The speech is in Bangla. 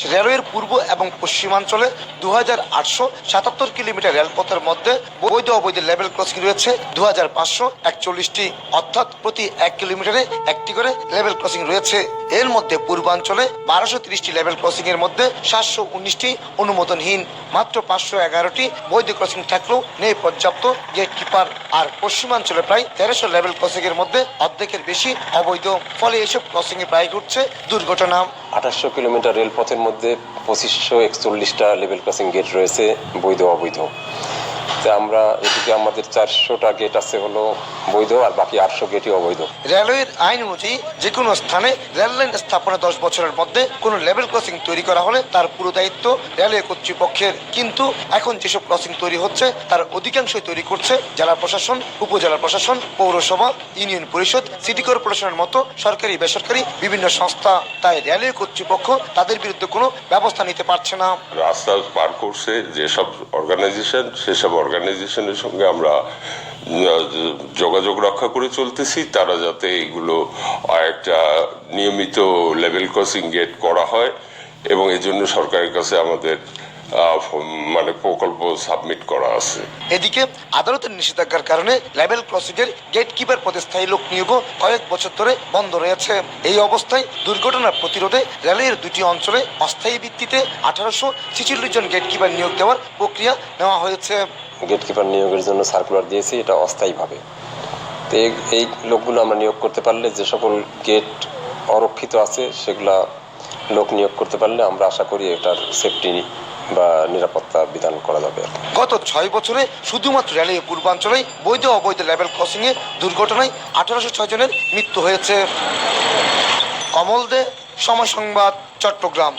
রেলওয়ের পূর্ব এবং পশ্চিমাঞ্চলে দু হাজার আটশো সাতাত্তর কিলোমিটার রেলপথের মধ্যে বৈধ অবৈধ লেভেল ক্রসিং রয়েছে। দু হাজার পাঁচশো একচল্লিশটি, অর্থাৎ প্রতি এক কিলোমিটারে একটি করে লেভেল ক্রসিং রয়েছে। এর মধ্যে পূর্বাঞ্চলে বারোশো তিরিশটি লেভেল ক্রসিং এর মধ্যে সাতশো উনিশটি অনুমোদনহীন। মাত্র পাঁচশো এগারোটি বৈধ ক্রসিং থাকলেও নেই পর্যাপ্ত গেট কিপার। আর পশ্চিমাঞ্চলে প্রায় তেরোশো লেভেল ক্রসিং এর মধ্যে অর্ধেকের বেশি অবৈধ। ফলে এসব ক্রসিং এ প্রায় ঘটছে দুর্ঘটনা। আঠাশশো কিলোমিটার রেলপথের মধ্যে পঁচিশশো একচল্লিশটা লেভেল ক্রসিং গেট রয়েছে বৈধ অবৈধ তা আমরা এদিকে আমাদের চারশোটা গেট আছে হলো বৈধ আর বাকি আটশো গেটই অবৈধ। রেলওয়ের আইন অনুযায়ী যে কোনো স্থানে রেল লাইন স্থাপনে দশ বছরের মধ্যে কোনো লেভেল ক্রসিং তৈরি করা হলে তার পুরো দায়িত্ব রেলওয়ে কর্তৃপক্ষের। কিন্তু এখন যেসব ক্রসিং তৈরি হচ্ছে তার অধিকাংশই তৈরি করছে জেলা প্রশাসন উপজেলা প্রশাসন পৌরসভা ইউনিয়ন পরিষদ সিটি কর্পোরেশনের মতো সরকারি বেসরকারি বিভিন্ন সংস্থা। তাই রেলওয়ে কর্তৃপক্ষ তাদের বিরুদ্ধে কোনো ব্যবস্থা নিতে পারছে না। রাস্তা পার করছে যেসব অর্গানাইজেশন সেসব অর্গানাইজেশনের সঙ্গে আমরা যোগাযোগ রক্ষা করে চলতেছি। তারা যাতে এগুলো একটা নিয়মিত লেভেল ক্রসিং গেট করা হয় এবং এই জন্য সরকারের কাছে আমাদের মানে প্রকল্প সাবমিট করা আছে। এদিকে আদালতের নিষেধাজ্ঞার কারণে লেভেল ক্রসিংয়ের গেট কিপার পদে স্থায়ী লোক নিয়োগও কয়েক বছর ধরে বন্ধ রয়েছে। এই অবস্থায় দুর্ঘটনা প্রতিরোধে রেলের দুটি অঞ্চলে অস্থায়ী ভিত্তিতে আঠারোশো ছিচল্লিশ জন গেট কিপার নিয়োগ দেওয়ার প্রক্রিয়া নেওয়া হয়েছে। গেট কিপার নিয়োগের জন্য সার্কুলার দিয়েছি, এটা অস্থায়ীভাবে। তো এই- লোকগুলো আমরা নিয়োগ করতে পারলে, যে সকল গেট অরক্ষিত আছে, সেগুলা লোক নিয়োগ করতে পারলে আমরা আশা করি এটার সেফটি বা নিরাপত্তা বিধান করা যাবে। গত ছয় বছরে শুধুমাত্র রেলওয়ে পূর্বাঞ্চলেই বৈধ অবৈধ লেভেল ক্রসিং এ দুর্ঘটনায় আঠারোশো ছয় জনের মৃত্যু হয়েছে। কমল দে, সময় সংবাদ, চট্টগ্রাম।